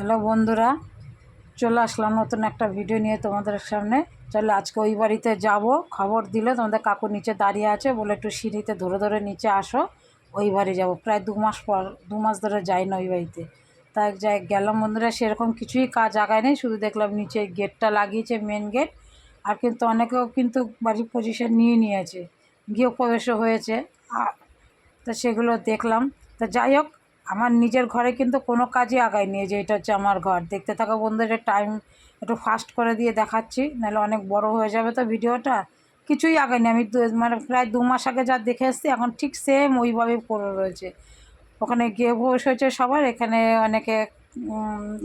Hello বন্ধুরা, চলে আসলাম নতুন একটা ভিডিও নিয়ে তোমাদের সামনে। চলো আজকে ওই বাড়িতে যাব। খবর দিলে তোমাদের কাকু নিচে দাঁড়িয়ে আছে বলে একটু সিঁড়িতে ধরে ধরে নিচে আসো, ওই বাড়ি যাব। প্রায় দু মাস পর, দু মাস ধরে যাই না ওই বাড়িতে। তাই যাই গেলাম বন্ধুরা, সেরকম কিছুই কাজ আগায় নেই, শুধু দেখলাম নিচে গেটটা লাগিয়েছে মেন গেট আর কিন্তু অনেকেও কিন্তু বাড়ির পজিশন নিয়ে নিয়েছে গৃহ প্রবেশও হয়েছে তো সেগুলো দেখলাম। তা যাই হোক আমার নিজের ঘরে কিন্তু কোনো কাজই আগায়নি, এই যে এটা হচ্ছে আমার ঘর। দেখতে থাকো বন্ধুদের টাইম একটু ফাস্ট করে দিয়ে দেখাচ্ছি, নাহলে অনেক বড় হয়ে যাবে তো ভিডিওটা। কিছুই আগায়নি, আমি মানে প্রায় দু মাস আগে যা দেখে এসেছি, এখন ঠিক সেম ওইভাবেই পড়ে রয়েছে। ওখানে গিয়ে বসে হয়েছে সবার, এখানে অনেকে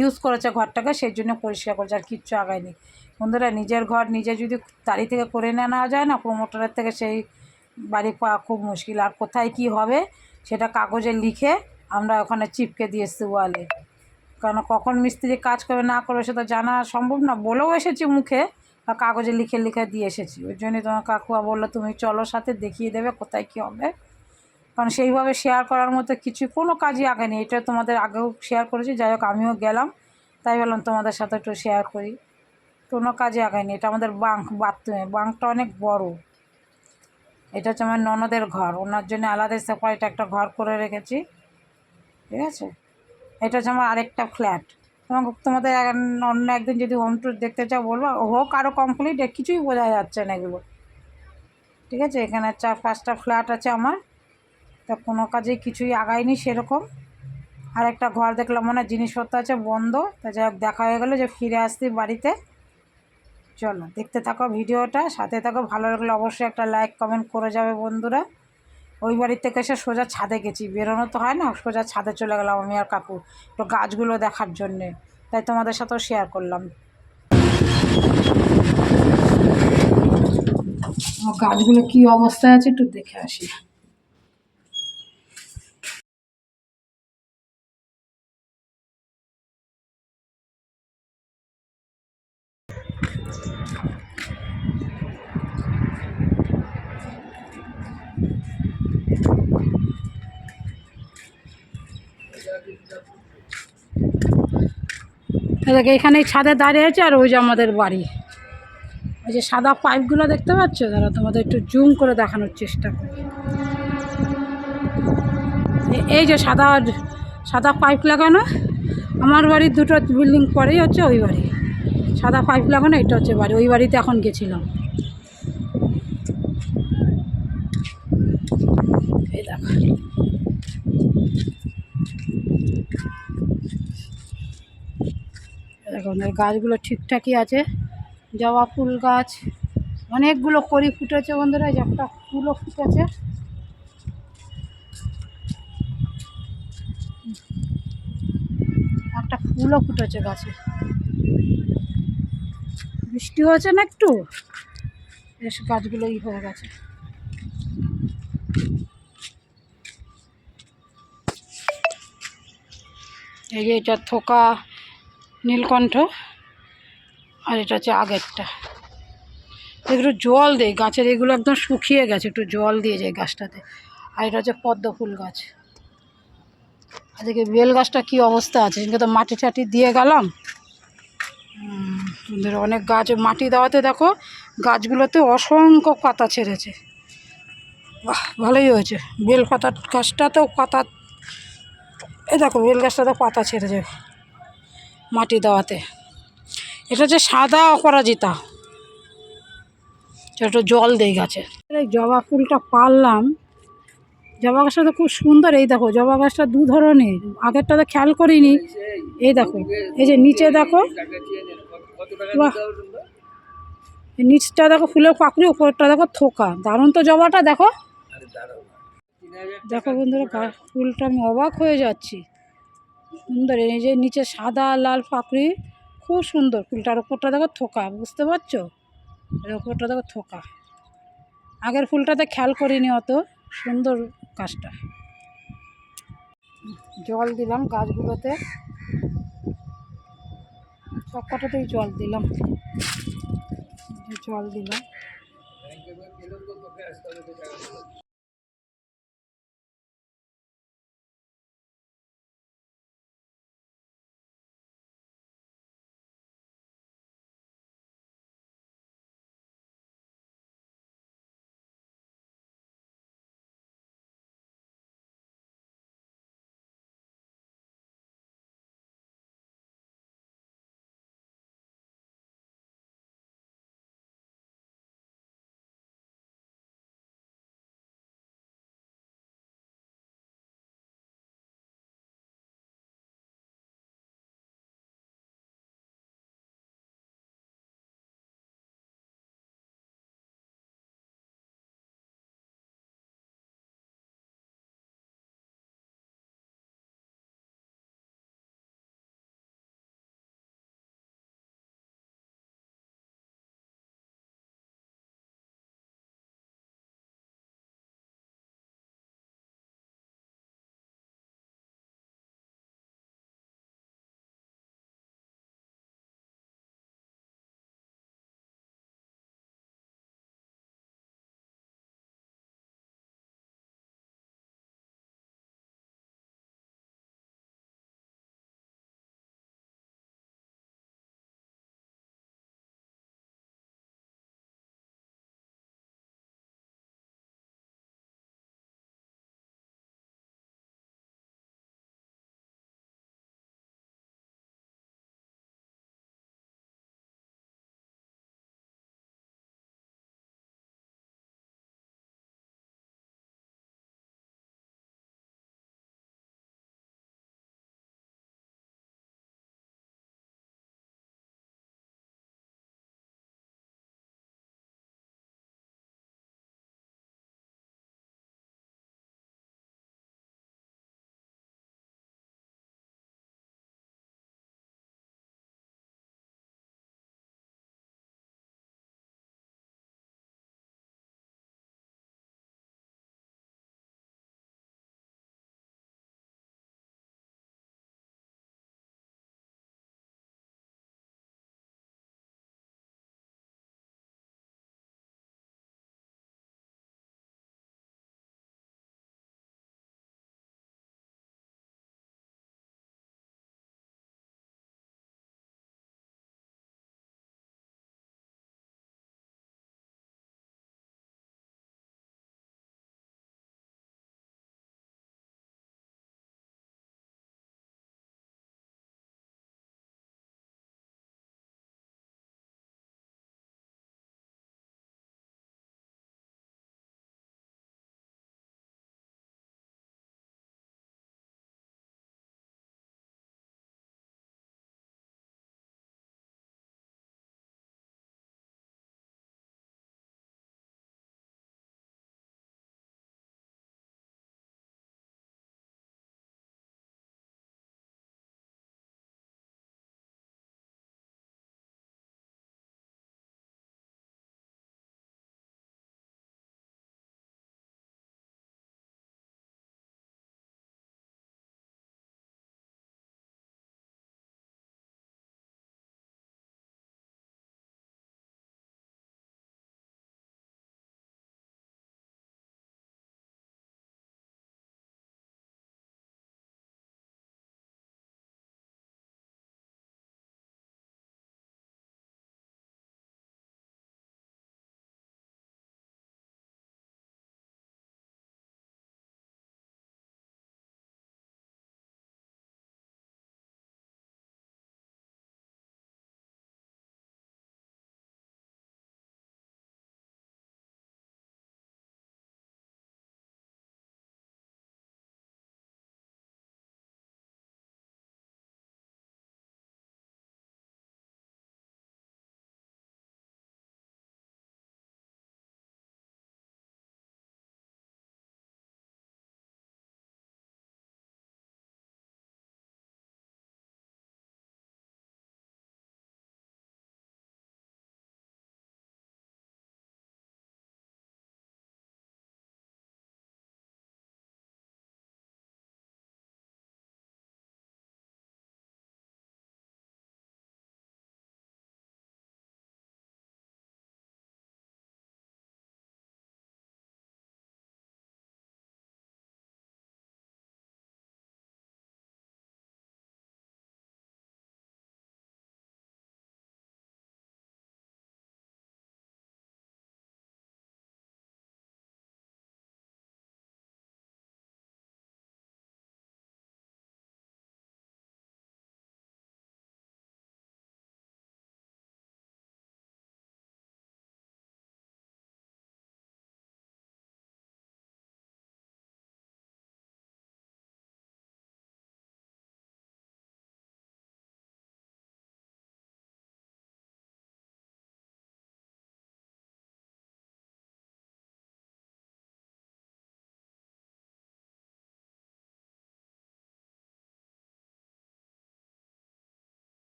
ইউজ করেছে ঘরটাকে, সেই জন্য পরিষ্কার করেছে, আর কিচ্ছু আগায়নি। বন্ধুরা, নিজের ঘর নিজে যদি তাড়ি থেকে করে নেওয়া যায় না প্রমোটারের থেকে সেই বাড়ি পাওয়া খুব মুশকিল। আর কোথায় কি হবে, সেটা কাগজে লিখে আমরা ওখানে চিপকে দিয়ে এসছি ওয়ালে কারণ কখন মিস্ত্রি কাজ করবে, না করবে সেটা জানা সম্ভব না। বলেও এসেছি মুখে বা কাগজে লিখে লিখে দিয়ে এসেছি। ওই জন্যই তোমার কাকুয়া বলল, তুমি চলো সাথে দেখিয়ে দেবে কোথায় কী হবে। কারণ সেইভাবে শেয়ার করার মতো কিছু, কোনো কাজই আগেনি এটা তোমাদের আগেও শেয়ার করেছি, যাই হোক আমিও গেলাম। তাই বললাম, তোমাদের সাথে একটু শেয়ার করি। কোনো কাজে আগায়নি এটা আমাদের বাঙ্ক বাথরুমে। বাঙ্কটা অনেক বড়। এটা হচ্ছে আমার ননদের ঘর। ওনার জন্য আলাদা সেপারেট একটা ঘর করে রেখেছি। ঠিক আছে? এটা হচ্ছে আমার আরেকটা ফ্ল্যাট তোমাকে তোমাদের অন্য একদিন যদি হোম ট্যুর দেখতে চাও বলব, হোক আরও কমপ্লিট কিছুই বোঝা যাচ্ছে না এগুলো। ঠিক আছে? এখানে চার পাঁচটা ফ্ল্যাট আছে আমার। তা কোনো কাজেই কিছুই আগায়নি সেরকম। আর একটা ঘর দেখলাম, মনে জিনিসপত্র আছে, বন্ধ। তা যাই দেখা হয়ে গেলো যে ফিরে আসছি বাড়িতে। চলো, দেখতে থাকো ভিডিওটা, সাথে থাকো, ভালো লাগলে অবশ্যই একটা লাইক কমেন্ট করে যাবে বন্ধুরা। ওই বাড়ির থেকে এসে সোজা ছাদে গেছি। বেরোনো তো হয় না, সোজা ছাদে চলে গেলাম আমি আর কাকু, তো গাছগুলো দেখার জন্যে। তাই তোমাদের সাথেও শেয়ার করলাম। গাছগুলো কি অবস্থায় আছে একটু দেখে আসি। দেখ এখানে ছাদে দাঁড়িয়ে আছে আর ওই যে আমাদের বাড়ি। ওই যে সাদা পাইপগুলো দেখতে পাচ্ছ? দাঁড়া তোমাদের একটু জুম করে দেখানোর চেষ্টা করি। এই যে সাদা সাদা পাইপ লাগানো, আমার বাড়ির দুটো বিল্ডিং পরেই হচ্ছে ওই বাড়ি। সাদা পাইপ লাগানো, এটা হচ্ছে বাড়ি। ওই বাড়িতে এখন গেছিলাম। দেখুন এই গাছগুলো ঠিকঠাকই আছে। জবা ফুল গাছ, অনেকগুলো করি ফুটেছে বন্ধুরা, এই একটা ফুলও ফুটেছে। একটা ফুলও ফুটেছে গাছে। বৃষ্টি হয়েছে না একটু? বেশ গাছগুলো ই হয়ে গেছে। এই যে এটা থোকা নীলকণ্ঠ আর এটা হচ্ছে আগেরটা। এগুলো জল দেয়, গাছের এগুলো একদম শুকিয়ে গেছে, একটু জল দিয়ে যায় গাছটাতে। আর এটা হচ্ছে পদ্ম ফুল গাছ। দেখি বেল গাছটা কী অবস্থা আছে? সেদিনকে তো মাটি টাটি দিয়ে গেলাম। সুন্দর অনেক গাছ মাটি দেওয়াতে দেখো, গাছগুলোতে অসংখ্য পাতা ছেড়েছে। বাহ, ভালোই হয়েছে। বেল পাতা গাছটাতেও পাতা, এ দেখো, বেল গাছটাতেও পাতা ছেড়েছে। মাটি দেওয়াতে। এটা হচ্ছে সাদা অপরাজিতা একটু জল দেই গাছে। জবা ফুলটা পারলাম। জবা গাছটা তো খুব সুন্দর, এই দেখো জবা গাছটা দু ধরনের, আগেরটা তো খেয়াল করিনি। এই দেখো, এই যে নিচে দেখো, বাহ। নিচটা দেখো ফুলের পাকড়ি উপরটা দেখো থোকা। দারুণ তো জবাটা, দেখো। দেখো বন্ধুরা ফুলটা আমি অবাক হয়ে যাচ্ছি। সুন্দর। এই যে নিচে সাদা, লাল পাপড়ি, খুব সুন্দর। ফুলটার ওপরটা দেখো থোকা, বুঝতে পারছ? এর ওপরটা দেখো থোকা। আগের ফুলটাতে খেয়াল করিনি অত, সুন্দর গাছটা। জল দিলাম গাছগুলোতে। সব কটাতেই জল দিলাম। জল দিলাম।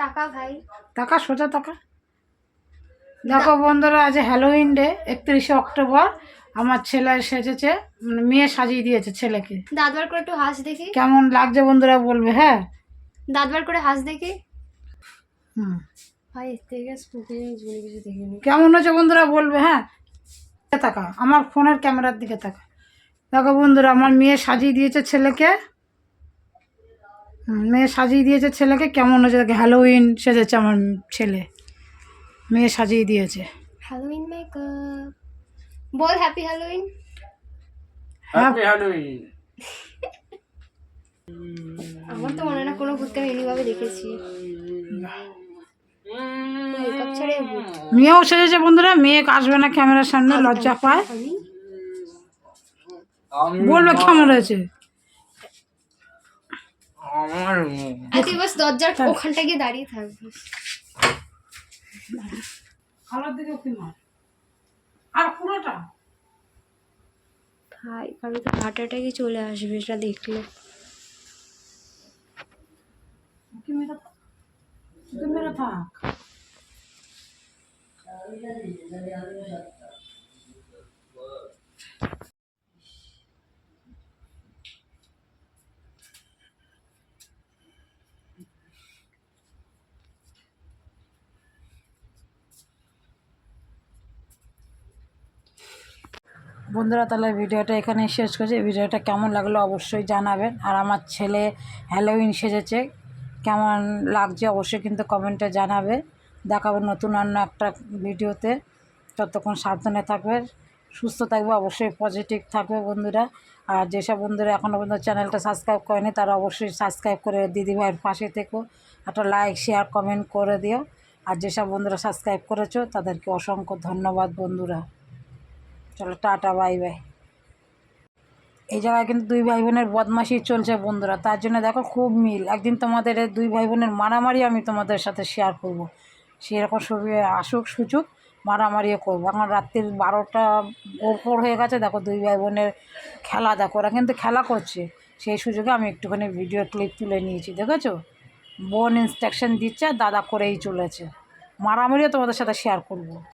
টাকা ভাই। টাকা সোজা টাকা। দেখো বন্ধুরা আজ হ্যালোউইন ডে একত্রিশে অক্টোবর। আমার ছেলে সেজেছে মানে মেয়ে সাজিয়ে দিয়েছে ছেলেকে। দাঁতবার করে একটু হাস দেখি। কেমন লাগছে বন্ধুরা বলবে হ্যাঁ? দাঁতবার করে হাস দেখি। হুম। ভাই এর থেকে কিছু দেখিনি কেমন হচ্ছে বন্ধুরা বলবে হ্যাঁ? তাকা আমার ফোনের ক্যামেরার দিকে তাকা দেখো বন্ধুরা আমার মেয়ে সাজিয়ে দিয়েছে ছেলেকে। মেয়ে সাজিয়ে দিয়েছে ছেলেকে কেমন হয়েছে দেখে হ্যালোউইন সেজেছে আমার ছেলে। মেয়ে সাজিয়ে দিয়েছে। হ্যালোইন মেকআপ বল হ্যাপি হ্যালোইন হ্যাপি হ্যালোউইন আমার তো মনে হয় না কোনো ভূতকে আমি এমনিভাবে দেখেছি। মেয়েও সেজেছে বন্ধুরা মেয়ে আসবে না ক্যামেরার সামনে লজ্জা পায়। বলবে কেমন হয়েছে? আমার আর তুই বাস দরজার ওখানটা গিয়ে দাঁড়িয়ে থাকবি খালার দিকে কি মার আর পুরোটা ভাই আমি তো হার্ট অ্যাটাকে চলে আসবে এটা দেখলে কি মেরে থাক কি মেরে থাক বন্ধুরা, তাহলে ভিডিওটা এখানে শেষ করছি। ভিডিওটা কেমন লাগল অবশ্যই জানাবেন। আর আমার ছেলে হ্যালোউইন সেজেছে। কেমন লাগছে অবশ্যই কিন্তু কমেন্টে জানাবে। দেখাবো নতুন অন্য একটা ভিডিওতে। ততক্ষণ সাবধানে থাকবে সুস্থ থাকবে, অবশ্যই পজিটিভ থাকবে বন্ধুরা। আর যেসব বন্ধুরা এখনও পর্যন্ত চ্যানেলটা সাবস্ক্রাইব করেনি, তারা অবশ্যই সাবস্ক্রাইব করে দিদিভাইয়ের পাশে থেকো। একটা লাইক শেয়ার কমেন্ট করে দিও। আর যেসব বন্ধুরা সাবস্ক্রাইব করেছ, তাদেরকে অসংখ্য ধন্যবাদ বন্ধুরা। চলো, টাটা, বাই বাই। এই জায়গায় কিন্তু দুই ভাই বোনের বদমাশি চলছে বন্ধুরা, তার জন্য দেখো খুব মিল। একদিন তোমাদের দুই ভাই বোনের মারামারি আমি তোমাদের সাথে শেয়ার করব। সেরকম ছবি আসুক সুযোগ মারামারিও করব। এখন রাত্রির বারোটা ওপর হয়ে গেছে, দেখো দুই ভাই বোনের খেলা, দেখো ওরা কিন্তু খেলা করছে। সেই সুযোগে আমি একটুখানি ভিডিও ক্লিপ তুলে নিয়েছি, দেখেছ? বোন ইনস্ট্রাকশন দিচ্ছে আর দাদা করেই চলেছে। মারামারিও তোমাদের সাথে শেয়ার করব।